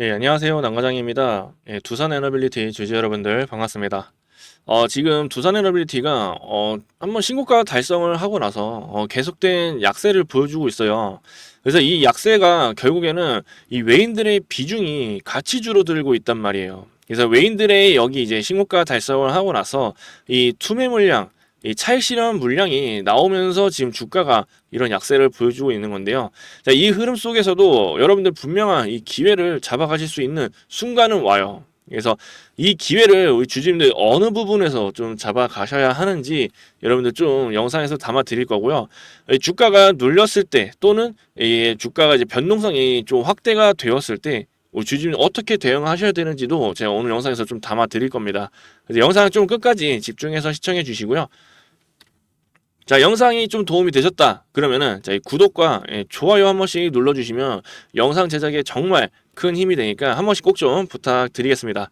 예, 안녕하세요. 남과장입니다. 예, 두산 에너빌리티 주주 여러분들 반갑습니다. 어, 지금 두산 에너빌리티가 어, 한번 신고가 달성을 하고 나서 어, 계속된 약세를 보여주고 있어요. 그래서 이 약세가 결국에는 이 외인들의 비중이 같이 줄어들고 있단 말이에요. 그래서 외인들의 여기 이제 신고가 달성을 하고 나서 이 투매 물량, 이 차익 실현 물량이 나오면서 지금 주가가 이런 약세를 보여주고 있는 건데요. 자, 이 흐름 속에서도 여러분들 분명한 이 기회를 잡아가실 수 있는 순간은 와요. 그래서 이 기회를 우리 주주님들 어느 부분에서 좀 잡아가셔야 하는지 여러분들 좀 영상에서 담아 드릴 거고요. 이 주가가 눌렸을 때 또는 이 주가가 이제 변동성이 좀 확대가 되었을 때 우리 주주님 어떻게 대응하셔야 되는지도 제가 오늘 영상에서 좀 담아 드릴 겁니다. 그래서 영상 좀 끝까지 집중해서 시청해 주시고요. 자, 영상이 좀 도움이 되셨다. 그러면은 자, 이 구독과 예, 좋아요 한 번씩 눌러 주시면 영상 제작에 정말 큰 힘이 되니까 한 번씩 꼭 좀 부탁드리겠습니다.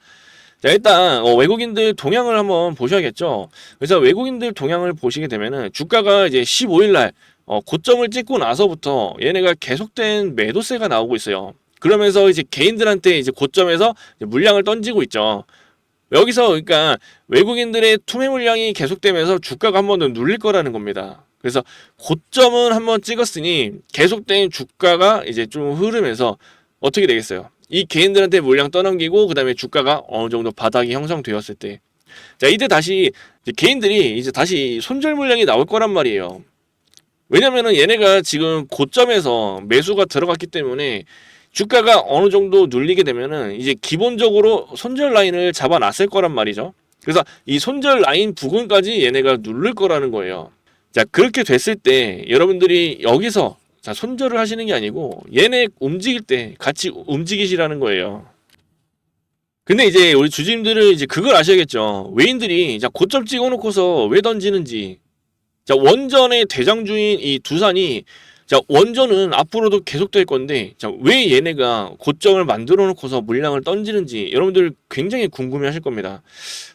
자, 일단 어, 외국인들 동향을 한번 보셔야겠죠. 그래서 외국인들 동향을 보시게 되면은 주가가 이제 15일 날 어, 고점을 찍고 나서부터 얘네가 계속된 매도세가 나오고 있어요. 그러면서 이제 개인들한테 이제 고점에서 이제 물량을 던지고 있죠. 여기서 그러니까 외국인들의 투매 물량이 계속되면서 주가가 한 번 더 눌릴 거라는 겁니다. 그래서 고점은 한 번 찍었으니 계속된 주가가 이제 좀 흐르면서 어떻게 되겠어요? 이 개인들한테 물량 떠넘기고 그다음에 주가가 어느 정도 바닥이 형성되었을 때, 자 이때 다시 이제 개인들이 이제 다시 손절 물량이 나올 거란 말이에요. 왜냐면은 얘네가 지금 고점에서 매수가 들어갔기 때문에 주가가 어느 정도 눌리게 되면은 이제 기본적으로 손절 라인을 잡아놨을 거란 말이죠. 그래서 이 손절 라인 부근까지 얘네가 누를 거라는 거예요. 자, 그렇게 됐을 때 여러분들이 여기서 자, 손절을 하시는 게 아니고 얘네 움직일 때 같이 움직이시라는 거예요. 근데 이제 우리 주주님들은 이제 그걸 아셔야겠죠. 외인들이 자, 고점 찍어 놓고서 왜 던지는지. 자, 원전의 대장주인 이 두산이 자, 원전은 앞으로도 계속될 건데, 자, 왜 얘네가 고점을 만들어 놓고서 물량을 던지는지 여러분들 굉장히 궁금해 하실 겁니다.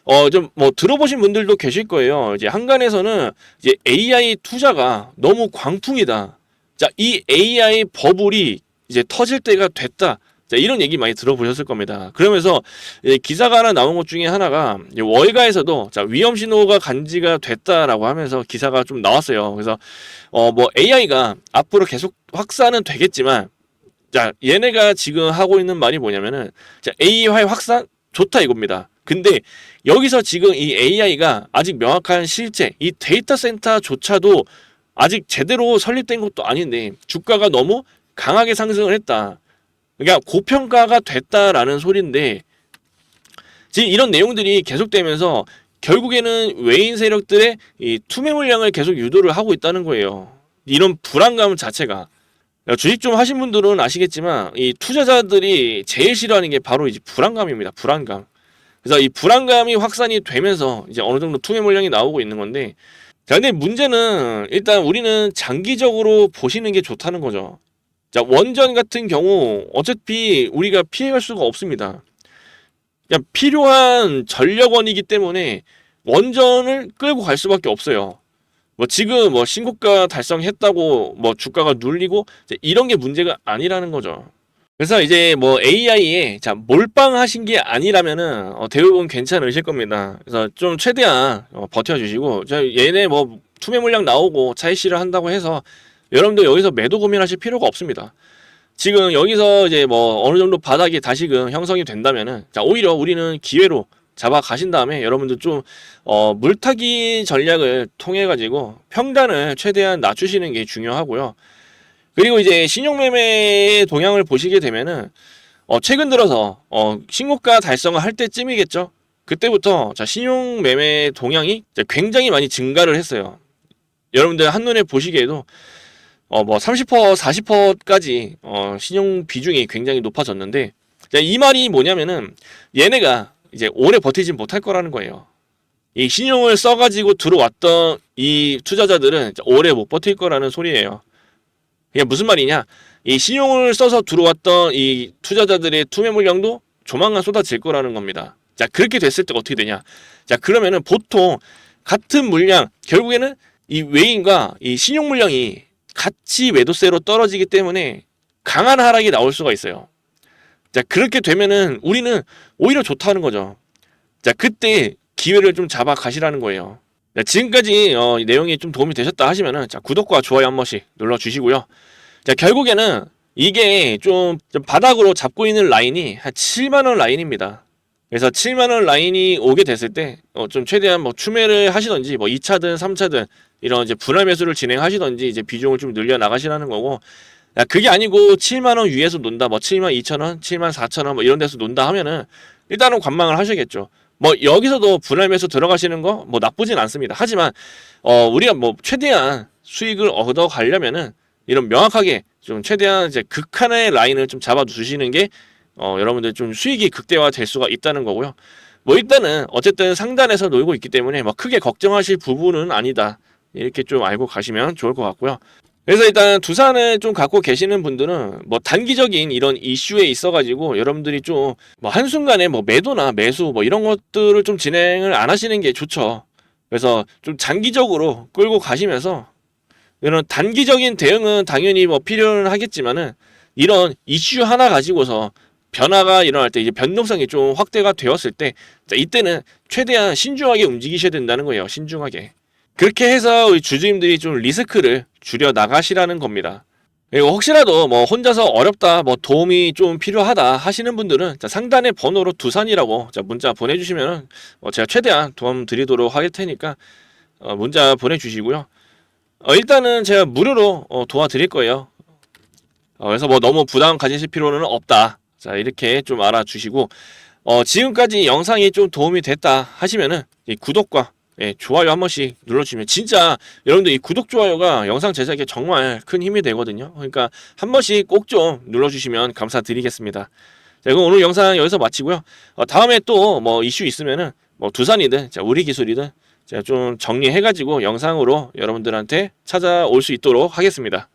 어, 좀 뭐 들어보신 분들도 계실 거예요. 이제 한간에서는 이제 AI 투자가 너무 광풍이다. 자, 이 AI 버블이 이제 터질 때가 됐다. 자, 이런 얘기 많이 들어보셨을 겁니다. 그러면서 예, 기사가 하나 나온 것 중에 하나가 월가에서도 자, 위험 신호가 간지가 됐다라고 하면서 기사가 좀 나왔어요. 그래서 어, 뭐 AI가 앞으로 계속 확산은 되겠지만 자, 얘네가 지금 하고 있는 말이 뭐냐면은 자, AI 확산 좋다 이겁니다. 근데 여기서 지금 이 AI가 아직 명확한 실제 이 데이터 센터조차도 아직 제대로 설립된 것도 아닌데 주가가 너무 강하게 상승을 했다. 그러니까 고평가가 됐다라는 소리인데 지금 이런 내용들이 계속되면서 결국에는 외인 세력들의 이 투매 물량을 계속 유도를 하고 있다는 거예요. 이런 불안감 자체가 주식 좀 하신 분들은 아시겠지만 이 투자자들이 제일 싫어하는 게 바로 이제 불안감입니다. 불안감. 그래서 이 불안감이 확산이 되면서 이제 어느 정도 투매 물량이 나오고 있는 건데 자 근데 문제는 일단 우리는 장기적으로 보시는 게 좋다는 거죠. 자, 원전 같은 경우 어차피 우리가 피해갈 수가 없습니다. 그냥 필요한 전력원이기 때문에 원전을 끌고 갈 수밖에 없어요. 뭐 지금 뭐 신고가 달성했다고 뭐 주가가 눌리고 이런 게 문제가 아니라는 거죠. 그래서 이제 뭐 AI에 자 몰빵하신 게 아니라면은 어, 대부분 괜찮으실 겁니다. 그래서 좀 최대한 어, 버텨주시고 자 얘네 뭐 투매 물량 나오고 차이시를 한다고 해서 여러분들 여기서 매도 고민하실 필요가 없습니다. 지금 여기서 이제 뭐 어느 정도 바닥이 다시금 형성이 된다면은 자 오히려 우리는 기회로 잡아 가신 다음에 여러분들 좀 어, 물타기 전략을 통해 가지고 평단을 최대한 낮추시는 게 중요하고요. 그리고 이제 신용매매 동향을 보시게 되면은 어, 최근 들어서 어, 신고가 달성을 할 때쯤이겠죠. 그때부터 자 신용매매 동향이 굉장히 많이 증가를 했어요. 여러분들 한눈에 보시기에도 어, 뭐 30% 40%까지 어, 신용 비중이 굉장히 높아졌는데 이 말이 뭐냐면은 얘네가 이제 오래 버티진 못할 거라는 거예요. 이 신용을 써가지고 들어왔던 이 투자자들은 오래 못 버틸 거라는 소리예요. 이게 무슨 말이냐? 이 신용을 써서 들어왔던 이 투자자들의 투매 물량도 조만간 쏟아질 거라는 겁니다. 자, 그렇게 됐을 때 어떻게 되냐? 자, 그러면은 보통 같은 물량, 결국에는 이 외인과 이 신용 물량이 같이 매도세로 떨어지기 때문에 강한 하락이 나올 수가 있어요. 자, 그렇게 되면은 우리는 오히려 좋다는 거죠. 자, 그때 기회를 좀 잡아 가시라는 거예요. 자, 지금까지 어, 이 내용이 좀 도움이 되셨다 하시면은 자, 구독과 좋아요 한 번씩 눌러 주시고요. 자, 결국에는 이게 좀, 좀 바닥으로 잡고 있는 라인이 한 7만 원 라인입니다. 그래서 7만 원 라인이 오게 됐을 때 어, 좀 최대한 뭐 추매를 하시던지 뭐 2차든 3차든 이런 이제 분할 매수를 진행하시던지 이제 비중을 좀 늘려 나가시라는 거고 야, 그게 아니고 7만 원 위에서 논다 뭐 7만 2천 원, 7만 4천 원 뭐 이런 데서 논다 하면은 일단은 관망을 하셔야겠죠. 뭐 여기서도 분할 매수 들어가시는 거 뭐 나쁘진 않습니다. 하지만 어 우리가 뭐 최대한 수익을 얻어 가려면은 이런 명확하게 좀 최대한 이제 극한의 라인을 좀 잡아 주시는 게 어, 여러분들 좀 수익이 극대화 될 수가 있다는 거고요. 뭐 일단은 어쨌든 상단에서 놀고 있기 때문에 뭐 크게 걱정하실 부분은 아니다. 이렇게 좀 알고 가시면 좋을 것 같고요. 그래서 일단 두산을 좀 갖고 계시는 분들은 뭐 단기적인 이런 이슈에 있어가지고 여러분들이 좀 뭐 한순간에 뭐 매도나 매수 뭐 이런 것들을 좀 진행을 안 하시는 게 좋죠. 그래서 좀 장기적으로 끌고 가시면서 이런 단기적인 대응은 당연히 뭐 필요는 하겠지만은 이런 이슈 하나 가지고서 변화가 일어날 때 이제 변동성이 좀 확대가 되었을 때 자, 이때는 최대한 신중하게 움직이셔야 된다는 거예요. 신중하게. 그렇게 해서 우리 주주님들이 좀 리스크를 줄여 나가시라는 겁니다. 그리고 혹시라도 뭐 혼자서 어렵다, 뭐 도움이 좀 필요하다 하시는 분들은 자, 상단의 번호로 두산이라고 자, 문자 보내주시면 어, 제가 최대한 도움 드리도록 할 테니까 어, 문자 보내주시고요. 어, 일단은 제가 무료로 어, 도와드릴 거예요. 어, 그래서 뭐 너무 부담 가지실 필요는 없다. 자 이렇게 좀 알아주시고 어, 지금까지 영상이 좀 도움이 됐다 하시면은 이 구독과 예, 좋아요 한 번씩 눌러주시면 진짜 여러분들 이 구독 좋아요가 영상 제작에 정말 큰 힘이 되거든요. 그러니까 한 번씩 꼭 좀 눌러주시면 감사드리겠습니다. 자, 그럼 오늘 영상 여기서 마치고요. 어, 다음에 또 뭐 이슈 있으면은 뭐 두산이든 자, 우리 기술이든 제가 좀 정리해가지고 영상으로 여러분들한테 찾아올 수 있도록 하겠습니다.